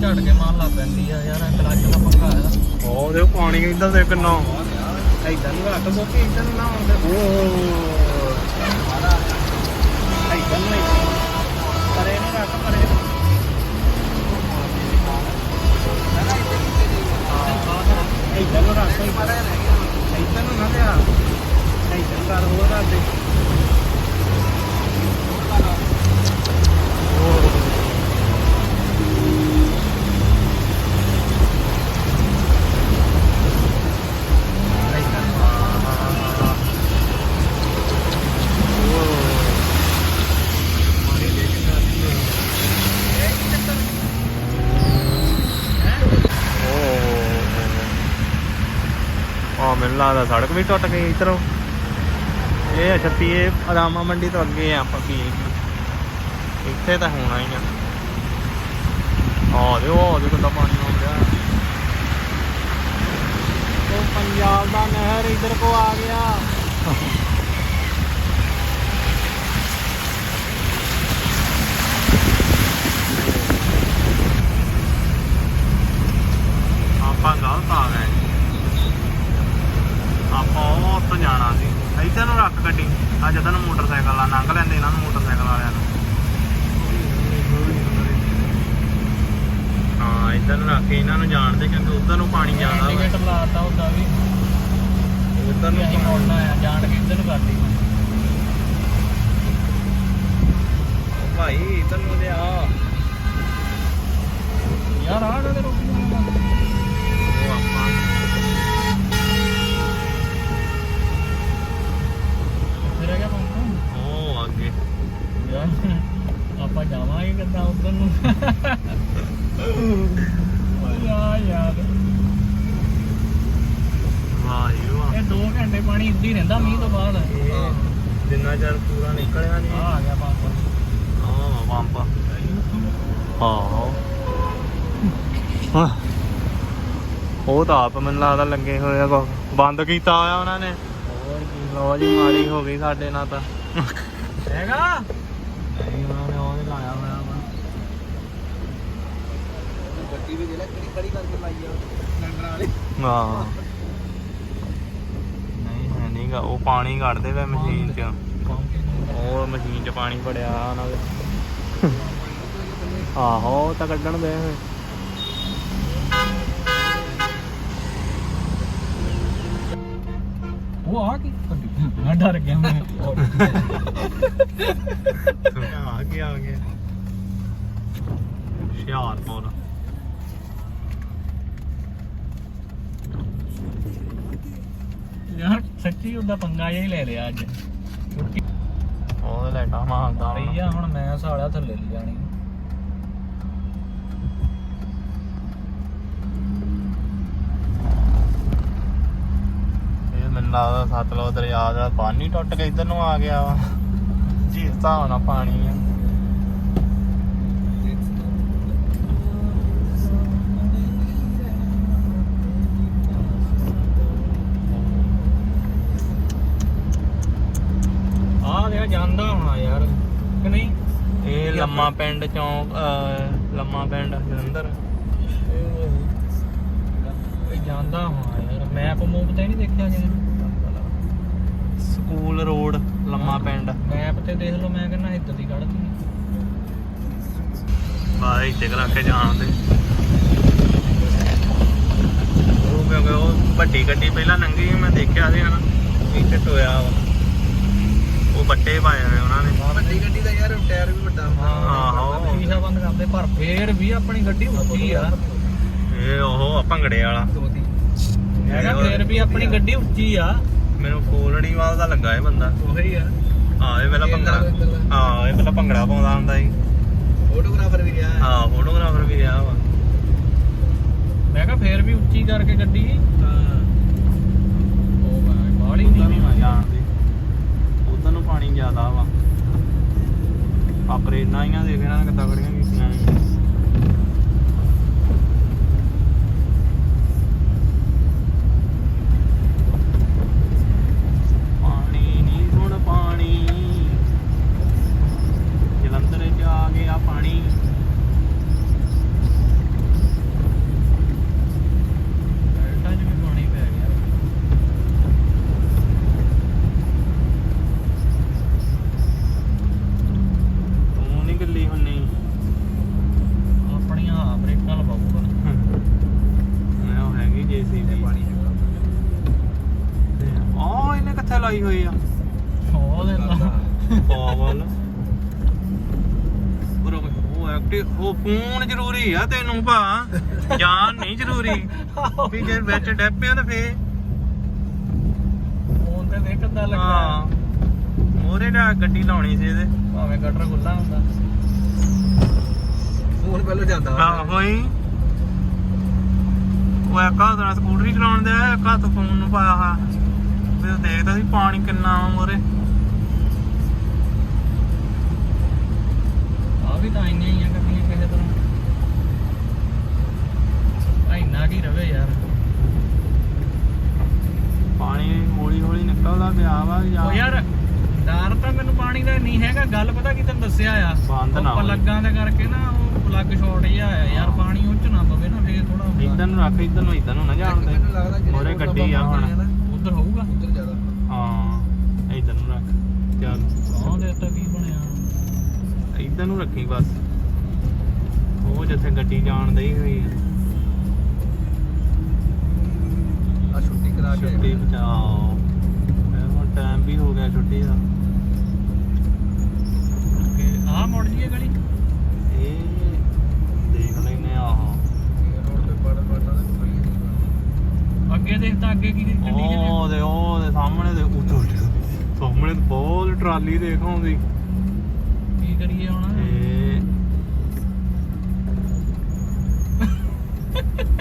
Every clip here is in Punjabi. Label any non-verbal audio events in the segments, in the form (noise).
ਝੜ ਕੇ ਮਾਰ ਲਾ ਪੈਂਦੀ ਆ ਯਾਰ ਕਲੱਚ ਦਾ ਪੰਗਾ ਇਹਦਾ ਉਹ ਦੇ ਪਾਣੀ ਇੱਧਰ ਦੇ ਕਿੰਨਾ। ਇੱਧਰ ਨੂੰ ਰੱਖ ਬੋਕੀ ਇੱਧਰ ਨੂੰ ਆਉਂਦੇ ਓ ਇੱਧਰ ਨੂੰ। ਪਰੇ ਨੂੰ ਰੱਖ ਪਰੇ ਲੱਗਦਾ ਸੜਕ ਵੀ ਟੁੱਟ ਗਈ ਇਧਰੋਂ। ਇਹ ਛੱਤੀ ਇਹ ਰਾਮਾ ਮੰਡੀ ਤੋਂ ਅੱਗੇ ਆ ਆਪਾਂ ਕੀ ਇੱਥੇ ਤਾਂ ਹੋਣਾ ਹੀ ਆ। ਆ ਦੇ ਉਹ ਦੇ ਕਿੰਨਾ ਪਾਣੀ ਆਉਂਦਾ ਉਹ ਪੰਜਾਬ ਦਾ ਨਹਿਰ ਇਧਰ ਕੋ ਆ ਗਿਆ (laughs) ਆਪਾਂ ਗਲਤ ਆ ਗਏ ਆਪਾਂ ਉਹ ਉੱਥੋਂ ਜਾਣਾ ਸੀ ਇੱਧਰ ਨੂੰ ਰੱਖ ਗੱਡੀ। ਆ ਜਦੋਂ ਨੂੰ ਮੋਟਰਸਾਈਕਲ ਆ ਲੰਘ ਲੈਂਦੇ ਇਹਨਾਂ ਨੂੰ ਮੋਟਰਸਾਈਕਲ ਵਾਲਿਆਂ ਨੂੰ। ਹਾਂ ਇੱਧਰ ਨੂੰ ਰੱਖ ਕੇ ਇਹਨਾਂ ਨੂੰ ਜਾਣਦੇ ਕਿਉਂਕਿ ਉਧਰ ਨੂੰ ਪਾਣੀ ਜ਼ਿਆਦਾ ਵਾ। ਇੰਡੀਕੇਟਰ ਲਾਤਾ ਉਹਦਾ ਵੀ। ਉਧਰ ਨੂੰ ਅਸੀਂ ਮੋੜਨਾ ਆ ਜਾਣ ਕੇ ਇੱਧਰ ਨੂੰ ਕਰਦੀ ਭਾਈ ਇੱਧਰ ਨੂੰ ਲਿਆ ਯਾਰ ਆਹ ਕਦੇ ਰੁਕੀ ਜਾਂਦਾ ਉਹ ਆਪਾਂ ਫਿਰ ਆ ਗਿਆ ਪੰਪ ਉਹ ਅੱਗੇ ਯਾਰ ਆਪਾਂ ਜਾਵਾਂਗੇ ਕਿੱਦਾਂ ਉਧਰ ਨੂੰ ਓ ਯਾਰ ਯਾਰ ਵਾਹ ਜੀ ਵਾਹ ਇਹ 2 ਘੰਟੇ ਪਾਣੀ ਇੱਦਾਂ ਹੀ ਰਹਿੰਦਾ ਮੀਂਹ ਤੋਂ ਬਾਅਦ ਇਹ ਜਿੰਨਾ ਚਿਰ ਪੂਰਾ ਨਿਕਲਿਆ ਨਹੀਂ। ਆ ਆ ਗਿਆ ਪੰਪ। ਹਾਂ ਪੰਪ। ਹਾਂ। ਉਹ ਤਾਂ ਆਪ ਮੈਨੂੰ ਲੱਗਦਾ ਲੱਗੇ ਹੋਏ ਆ। ਬੰਦ ਕੀਤਾ ਹੋਇਆ ਉਹਨਾਂ ਨੇ। ਹੋਰ ਕੀ। ਲੋ ਜੀ ਮਾੜੀ ਹੋ ਗਈ ਸਾਡੇ ਨਾਲ ਤਾਂ। ਹੈਗਾ? ਨਹੀਂ ਉਹਨਾਂ ਨੇ ਉਹ ਨੀ ਲਾਇਆ ਹੋਇਆ ਵਾ। ਗੱਡੀ ਵੀ ਜਿਹੜਾ ਕਿਹੜੀ ਖੜੀ ਕਰਕੇ ਲਾਈ ਆ। ਸਿਲੰਡਰ ਵਾਲੀ। ਹਾਂ। ਨਹੀਂ ਹੈ ਨਹੀਂਗਾ ਉਹ ਪਾਣੀ ਕੱਢਦੇ ਵੇ ਮਸ਼ੀਨ 'ਚ। ਉਹ ਮਸ਼ੀਨ 'ਚ ਪਾਣੀ ਭੜਿਆ ਉਹਨਾਂ ਦੇ। ਆਹੋ ਉਹ ਤਾਂ ਕੱਢਣ ਦੇ ਹੋਏ ਉਹ ਆ ਕੀ? ਮੈਂ ਡਰ ਗਿਆ ਮੈਂ ਆ ਗਿਆ ਆ ਗਿਆ। ਹੁਸ਼ਿਆਰਪੁਰ ਯਾਰ ਸੱਚੀ ਉਹਦਾ ਪੰਗਾ ਜਿਹਾ ਹੀ ਲੈ ਲਿਆ ਅੱਜ। ਉਹਦੇ ਲੈਟਾ ਮਾਰਦਾ ਰਹੀ ਆ ਹੁਣ ਮੈਂ ਸਾਲਿਆ ਥੱਲੇ ਲੈ ਜਾਣੀ। ਇਹ ਮੈਨੂੰ ਲੱਗਦਾ ਸਤਲੁਜ ਦਰਿਆ ਦਾ ਪਾਣੀ ਟੁੱਟ ਕੇ ਇਧਰ ਨੂੰ ਆ ਗਿਆ ਵਾ। ਜਿਸ ਹਿਸਾਬ ਨਾਲ ਪਾਣੀ ਆ। ਜਾਂਦਾ ਹੋਣਾ ਯਾਰ ਕਿ ਨਹੀਂ? ਇਹ ਲੰਮਾ ਪਿੰਡ ਚੌਂਕ ਅਹ, ਲੰਮਾ ਪਿੰਡ ਜਲੰਧਰ ਇਹ ਜਾਂਦਾ ਹੋਣਾ ਯਾਰ ਮੈਪ ਮੂਪ ਤੇ ਨਹੀਂ ਦੇਖਿਆ ਜੀ ਸਕੂਲ ਰੋਡ ਲੰਮਾ ਪਿੰਡ। ਮੈਪ ਤੇ ਦੇਖ ਲਓ ਮੈਂ ਕਹਿੰਦਾ ਇੱਧਰ ਦੀ ਕੱਢਦੀ ਬਾਹਰ ਇੱਥੇ ਕਰਾ ਕੇ ਜਾਣ ਦੇ। ਉਹ ਕਿਉਂਕਿ ਉਹ ਵੱਡੀ ਗੱਡੀ ਪਹਿਲਾਂ ਲੰਘੀ ਮੈਂ ਦੇਖਿਆ ਸੀ ਹਨਾ ਇੱਥੇ ਟੋਇਆ ਵਾ। ਉਹ ਬੱਟੇ ਪਾਏ ਹੋਏ ਉਹਨਾਂ ਨੇ। ਵੱਡੀ ਗੱਡੀ ਦਾ ਯਾਰ ਟਾਇਰ ਵੀ ਵੱਡਾ ਹੁੰਦਾ। ਆਹੋ। ਸ਼ੀਸ਼ਾ ਬੰਦ ਕਰਦੇ ਪਰ ਫੇਰ ਵੀ ਆਪਣੀ ਗੱਡੀ ਉੱਚੀ ਆ। ਇਹ ਉਹ ਆ ਭੰਗੜੇ ਵਾਲਾ। ਮੈਂ ਕਿਹਾ ਫੇਰ ਵੀ ਆਪਣੀ ਗੱਡੀ ਉੱਚੀ ਆ। ਮੈਨੂੰ ਫੋਲੜੀ ਵਾਲ ਦਾ ਲੱਗਾ ਇਹ ਬੰਦਾ। ਉਹੀ ਆ। ਹਾਂ ਇਹ ਪਹਿਲਾਂ ਭੰਗੜਾ। ਹਾਂ ਇਹ ਪਹਿਲਾਂ ਭੰਗੜਾ ਪਾਉਂਦਾ ਹੁੰਦਾ ਸੀ। ਫੋਟੋਗ੍ਰਾਫਰ ਵੀ ਗਿਆ ਹਾਂ ਫੋਟੋਗ੍ਰਾਫਰ ਵੀ ਰਿਹਾ ਵਾ। ਮੈਂ ਕਿਹਾ ਫੇਰ ਵੀ ਉੱਚੀ ਕਰਕੇ ਗੱਡੀ। ਹਾਂ। ਉਹ ਬਾਹਲੀ ਨਹੀਂ ਨੂੰ ਨਾ ਜਾਣ ਦੇ ਉਧਰ ਨੂੰ ਪਾਣੀ ਜ਼ਿਆਦਾ ਵਾ। ਆਪਰੇਟਾਂ ਆਈਆਂ ਦੇਖ ਇਹਨਾਂ ਨੇ ਕਿੱਦਾਂ ਖੜੀਆਂ ਕੀਤੀਆਂ ਨੇ। ਲਾਈ ਹੋਈ ਆ। ਉਹ ਐਕਟਿਵ ਫੋਨ ਜ਼ਰੂਰੀ ਆ ਤੈਨੂੰ ਭਾ। ਜਾਨ ਨਹੀਂ ਜ਼ਰੂਰੀ। ਵੀ ਜੇ ਵਿੱਚ ਡੱਪਿਆ ਤਾਂ ਫੇ ਫੋਨ ਤੇ ਦੇਖ ਕਿੱਦਾਂ ਲੱਗਾ। ਹਾਂ। ਮੋਰੇ ਦਾ ਗੱਡੀ ਲਾਉਣੀ ਸੀ ਇਹਦੇ। ਭਾਵੇਂ ਗਟਰ ਖੁੱਲਾ ਹੁੰਦਾ। ਫੋਨ ਪਹਿਲਾਂ ਜਾਂਦਾ ਹਾਂ। ਹੋਈ ਉਹ ਇੱਕ ਹੱਥ ਨਾਲ ਸਕੂਟਰੀ ਚਲਾਉਣ ਦੇ ਇੱਕ ਹੱਥ ਫੋਨ ਨੂੰ ਪਾਇਆ ਹੋਇਆ। ਵੀ ਉਹ ਦੇਖਦਾ ਸੀ ਪਾਣੀ ਕਿੰਨਾ ਮੋਰੇ। ਆ ਵੀ ਤਾਂ ਇੰਨੀਆਂ ਹੀ ਆ ਗੱਡੀਆਂ ਕਿਸੇ ਤਰ੍ਹਾਂ। ਆ ਇੰਨਾ ਕੀ ਰਵੇ ਯਾਰ। ਪਾਣੀ ਹੌਲੀ ਹੌਲੀ ਨਿਕਲਦਾ ਪਿਆ ਵਾ ਉਹ ਯਾਰ ਡਰ ਤਾਂ ਮੈਨੂੰ ਪਾਣੀ ਦਾ ਨਹੀਂ ਹੈਗਾ। ਗੱਲ ਪਤਾ ਕੀ ਤੈਨੂੰ ਦੱਸਿਆ ਆ? ਬੰਦ ਨਾ। ਪਲੱਗਾਂ ਦੇ ਕਰਕੇ ਨਾ ਉਹ ਪਲੱਗ ਸ਼ਾਰਟ ਜਿਹਾ ਆਇਆ ਯਾਰ ਪਾਣੀ ਉੱਚ ਨਾ ਪਵੇ ਨਾ ਫੇਰ ਥੋੜਾ ਇਦਾਂ ਨੂੰ ਰੱਖ ਇਦਾਂ ਨੂੰ ਇਦਾਂ ਨੂੰ ਨਾ ਜਾਣ ਦੇ। ਮੋਰੇ ਗੱਡੀ ਆ ਹੁਣ। ਉਧਰ ਹੋਊਗਾ। ਇਦਾਂ ਨੂੰ ਰੱਖੀ ਬਸ। ਉਹ ਜਿੱਥੇ ਗੱਡੀ ਜਾਣ ਦਈ ਹੋਈ ਆ। ਆ ਛੁੱਟੀ ਕਰਾ ਕੇ ਛੁੱਟੀ ਬਚਾਓ ਮੈਂ ਹੁਣ ਟਾਈਮ ਵੀ ਹੋ ਗਿਆ ਛੁੱਟੀ ਦਾ। ਕਿ ਆਹ ਮੁੜ ਜੀਏ ਗਲੀ? ਇਹ ਦੇਖ ਲੈਨੇ ਆਹ। ਰੋਡ ਤੇ ਬੜਾ ਬੜਾ ਅੱਗੇ ਦੇਖ ਤਾਂ ਅੱਗੇ ਕੀ ਗੱਡੀ ਉਹ ਦੇ ਉਹ ਦੇ ਸਾਹਮਣੇ ਦੇ ਉੱਚੇ ਉੱਚੇ। ਸਾਹਮਣੇ ਤੇ ਬਹੁਤ ਟਰਾਲੀ ਦੇਖ ਆਉਂਦੀ। ਕੀ ਕਰੀਏ ਹੁਣ?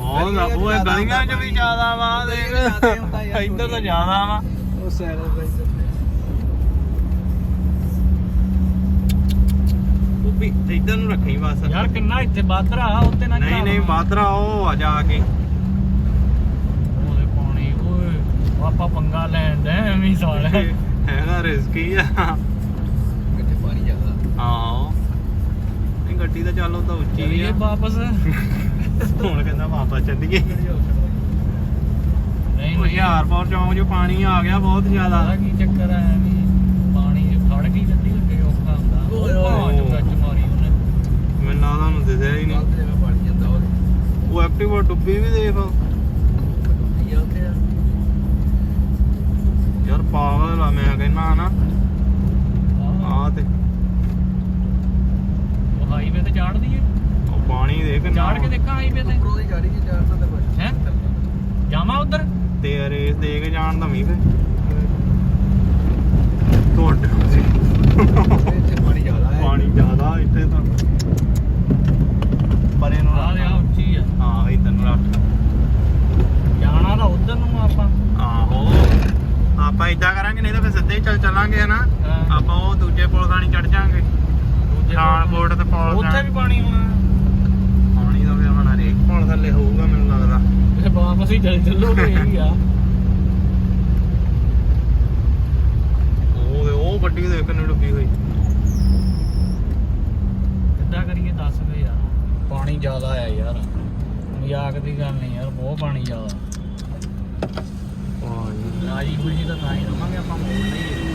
ਉਹ ਨਾ ਉਹ ਗਲੀਆਂ 'ਚ ਵੀ ਜ਼ਿਆਦਾ ਵਾ ਦੇਖ। ਇੱਧਰ ਤਾਂ ਜ਼ਿਆਦਾ ਵਾ। ਉਹ ਉਹ ਵੀ ਇੱਧਰ ਨੂੰ ਰੱਖੀ ਬਸ। ਯਾਰ ਕਿੰਨਾ ਇੱਥੇ ਬਾਦਰਾ ਉੱਤੇ ਨਾ ਨਹੀਂ ਨਹੀਂ ਬਾਦਰਾ ਉਹ ਆ ਜਾ ਕੇ। ਉਹਦੇ ਪਾਣੀ ਓਏ ਆਪਾਂ ਪੰਗਾ ਲੈਣ ਦੇ ਐਵੇਂ ਹੀ ਸਾਲ ਹੈਗਾ ਰਿਸਕੀ ਆ। ਹਾਂ ਇਹ ਗੱਡੀ ਤਾਂ ਚੱਲ ਤਾਂ ਉੱਚੀ ਆ। ਵਾਪਸ। ਹੁਣ ਕਹਿੰਦਾ ਵਾਪਸ ਚੱਲੀਏ। ਨਹੀਂ ਉਹ ਹਜ਼ਾਰਪੁਰ ਚੌਂਕ 'ਚ ਪਾਣੀ ਆ ਗਿਆ ਬਹੁਤ ਜ਼ਿਆਦਾ। ਕੀ ਚੱਕਰ ਆ ਵੀ ਪਾਣੀ ਜੇ ਫੜ ਗਈ ਗੱਡੀ ਅੱਗੇ ਔਖਾ ਹੁੰਦਾ। ਓਏ। ਹੋਏ। ਉਹ ਭਾਂ ਚ ਮਾਰੀ ਉਹਨੇ। ਮੈਨੂੰ ਲੱਗਦਾ ਉਹਨੂੰ ਦਿਸਿਆ ਹੀ ਨਹੀਂ। ਉਹ। ਐਕਟਿਵਾ ਡੁੱਬੀ ਵੀ ਦੇਖ। ਯਾਰ ਪਾਗਲ ਆ ਮੈਂ ਕਹਿੰਦਾ ਨਾ ਆਹ, ਆ ਤੇ ਉਹ ਹਾਈਵੇ ਤੇ ਚਾੜ ਦਈਏ ਉਹ ਪਾਣੀ ਦੇ ਕਿੰਨਾ ਚਾੜ ਕੇ ਦੇਖਾਂ ਹਾਈਵੇ ਤੇ। ਉੱਪਰੋਂ ਦੀ ਗਾੜੀ ਚ ਚੜਨਾ ਤਾਂ ਕੁਛ ਹੈਂ? ਜਾਵਾਂ ਉਧਰ? ਤੇ ਰੇਸ ਦੇ ਕੇ ਜਾਣ ਦਾ ਮੀ ਫੇ ਟੁੱਟ ਸੀ ਇੱਥੇ ਪਾਣੀ ਜ਼ਿਆਦਾ ਹੈ। ਪਾਣੀ ਜ਼ਿਆਦਾ ਇੱਥੇ ਤਾਂ। ਪਰ ਇਹਨੂੰ ਆ ਰਿਹਾ ਉੱਚੀ ਆ। ਹਾਂ ਇਧਰ ਨੂੰ ਰੱਖ। ਜਾਣਾ ਤਾਂ ਉਧਰ ਨੂੰ ਆਪਾਂ। ਆਹੋ। ਆਪਾਂ ਇਦਾਂ ਕਰਾਂਗੇ ਨਹੀਂ ਤਾਂ ਫਿਰ ਸਿੱਧੇ ਹੀ ਚੱਲ ਚੱਲਾਂਗੇ ਹਨਾ। ਆਪਾਂ ਉਹ ਦੂਜੇ ਪੁਲ ਖਾਣੀ ਚੜ ਜਾਾਂਗੇ। ਪਠਾਨਕੋਟ ਤੇ ਪੁਲ ਉੱਥੇ ਵੀ ਪਾਣੀ ਹੋਣਾ। ਪਾਣੀ ਦਾ ਵੀ ਹੁਣ ਹਰੇਕ ਪੁਲ ਥੱਲੇ ਹੋਊਗਾ ਮੈਨੂੰ ਲੱਗਦਾ। ਇਹ ਵਾਪਸ ਹੀ ਚੱਲ ਚੱਲੋਗੇ ਇਹੀ ਆ। ਉਹ ਉਹ ਗੱਡੀ ਦੇਖ ਕਿੰਨੀ ਡੁੱਬੀ ਹੋਈ। ਕਿੱਦਾਂ ਕਰੀਏ ਦੱਸ ਵੇ ਯਾਰ। ਪਾਣੀ ਜ਼ਿਆਦਾ ਆ ਯਾਰ। ਮਜ਼ਾਕ ਦੀ ਗੱਲ ਨਹੀਂ ਯਾਰ ਬਹੁਤ ਪਾਣੀ ਜ਼ਿਆਦਾ। ਵਾਹ ਜੀ। ਰਾਜੀ ਖੁਸ਼ੀ ਤਾਂ ਤਾਂ ਹੀ ਰਵਾਂਗੇ ਆਪਾਂ ਮੋੜ ਨਹੀਂ।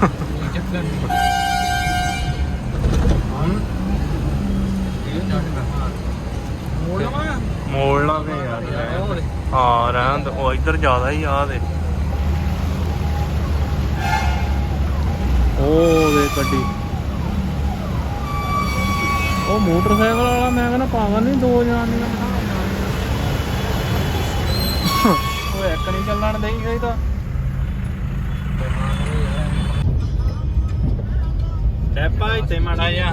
(laughs) ਚੱਕਰ ਨਹੀਂ। ਯਾਰ ਹਾਂ ਰਹਿਣ ਦੇ। ਉਹ ਇੱਧਰ ਜ਼ਿਆਦਾ ਹੀ ਆ ਦੇ ਉਹ ਦੇ ਗੱਡੀ। ਉਹ ਮੋਟਰਸਾਈਕਲ ਵਾਲਾ ਮੈਂ ਕਹਿੰਦਾ ਪਾਗਲ ਨਹੀਂ ਦੋ ਜਾਣੀਆਂ (laughs) ਉਹ ਇੱਕ ਨਹੀਂ ਚੱਲਣ ਦੇਈ ਗਈ ਤਾਂ। ਡੈਪਾ ਇੱਥੇ ਮਾੜਾ ਜਿਹਾ।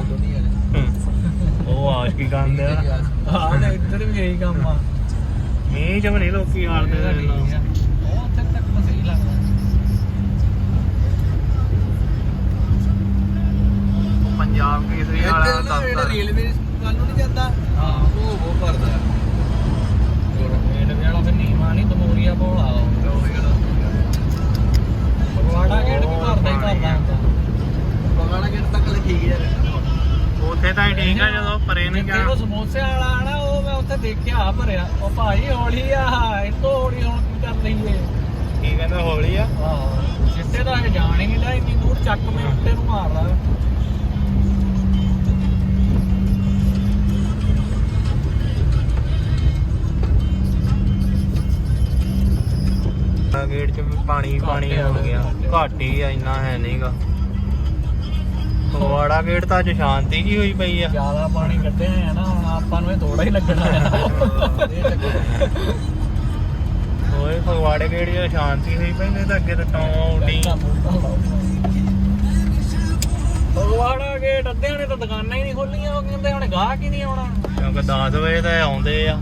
ਉਹ ਹਾਂ ਤੇ ਇੱਧਰ ਵੀ ਇਹੀ ਕੰਮ ਆ। ਮੀਂਹ ਵੀ ਨਹੀਂ ਲੋਕੀ ਹਾਲਦੇ ਆ। ਉੱਥੇ ਤੱਕ ਸਹੀ ਲੱਗਦਾ। ਪੰਜਾਬ ਕੇਸਰੀ ਵਾਲਾ ਨਾ ਦਫ਼ਤਰ ਰੇਲਵੇ ਵੱਲ ਨੂੰ ਨਹੀਂ ਜਾਂਦਾ ਹਾਂ ਉਹ ਉਹ ਭਰਦਾ ਮੇਡ ਵਾਲਾ ਫਿਰ ਨੀਵਾ ਨਹੀਂ ਦਮੋਰੀਆ ਭੋਲਾ ਆ ਪਰੇ ਨਹੀਂ ਜਿੱਥੇ ਉਹ ਸਮੋਸੇ ਵਾਲਾ ਆਣਾ ਉਹ ਮੈਂ ਉੱਥੇ ਦੇਖਿਆ ਭਰਿਆ। ਉਹ ਭਾਈ ਹੌਲੀ ਆ ਇਹ ਤੋਂ ਹੌਲੀ ਹੁਣ ਕੀ ਕਰ ਲਈਏ? ਕੀ ਕਹਿੰਦਾ ਹੌਲੀ ਆ? ਆਹ ਸਿੱਟੇ ਤਾਂ ਇਹ ਜਾਣ ਹੀ ਨਹੀਂ ਦਾ ਇੰਨੀ ਦੂਰ ਚੱਕ ਮੈਂ ਉੱਤੇ ਨੂੰ ਮਾਰਦਾ ਗੇਟ 'ਚ ਪਾਣੀ ਪਾਣੀ ਆ ਹੋ ਗਿਆ। ਘੱਟ ਆ ਇੰਨਾ ਹੈ ਨਹੀਂਗਾ ਫਗਵਾੜਾ ਗੇਟ ਤਾਂ ਅੱਜ ਸ਼ਾਂਤੀ ਜੀ ਹੋਈ ਪਈ ਆ। ਜ਼ਿਆਦਾ ਪਾਣੀ ਕੱਢਿਆ ਹੈ ਨਾ ਹੁਣ ਆਪਾਂ ਨੂੰ ਇਹ ਥੋੜਾ ਹੀ ਲੱਗਣਾ ਓਏ ਫਗਵਾੜੇ ਗੇਟ 'ਚ ਸ਼ਾਂਤੀ ਹੋਈ ਪਈ ਨਹੀਂ ਤਾਂ ਅੱਗੇ ਤਾਂ ਟੌਂ ਉੱਡੀ। ਭਗਵਾੜਾ ਗੇਟ ਅੱਧਿਆਂ ਨੇ ਤਾਂ ਦੁਕਾਨਾਂ ਹੀ ਨਹੀਂ ਖੋਲੀਆਂ ਉਹ ਕਹਿੰਦੇ ਹੁਣ ਗਾਹਕ ਹੀ ਨਹੀਂ ਆਉਣਾ। ਕਿਉਂਕਿ 10 ਵਜੇ ਤਾਂ ਇਹ ਆਉਂਦੇ ਆ।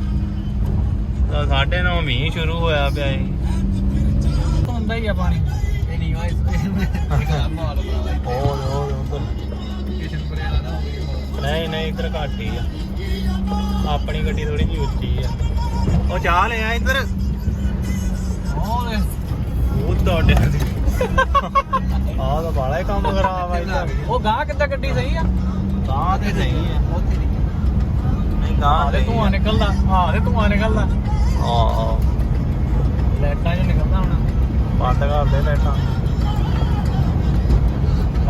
ਤਾਂ 9:30 ਮੀਂਹ ਸ਼ੁਰੂ ਹੋਇਆ ਪਿਆ ਏ। ਹੁੰਦਾ ਹੀ ਆ ਪਾਣੀ। ਇਹ ਨਹੀਂ ਵਾਇਸ ਮਾਲ ਉਹ ਉਹ ਉਧਰ ਨਹੀਂ ਨਹੀਂ ਇੱਧਰ ਘੱਟ ਹੀ ਆ। ਆਪਣੀ ਗੱਡੀ ਥੋੜੀ ਜਿਹੀ ਉੱਚੀ ਆ। ਉਹ ਚਾਹ ਲੈ ਆ ਇੱਧਰ। ਉਹ ਲੈ। ਉਹ ਤੁਹਾਡੇ ਆਹ ਤਾਂ ਬਾਲਾ ਹੀ ਕੰਮ ਖਰਾਬ ਆ ਇੱਧਰ। ਉਹ ਗਾਹ ਕਿੱਦਾਂ ਗੱਡੀ ਸਹੀ ਆ? ਤਾਂ ਤੇ ਨਹੀਂ ਆ। ਉੱਥੇ ਨਹੀਂ ਨਹੀਂ ਗਾਂ ਆਹ ਤੇ ਧੂਆਂ ਨਿਕਲਦਾ। ਆਹ ਤੇ ਧੂਆਂ ਨਿਕਲਦਾ। ਆਹ। ਲਾਈਟਾਂ 'ਚ ਨਿਕਲਦਾ ਹੁਣ। ਬੰਦ ਕਰ ਦੇ ਲਾਈਟਾਂ।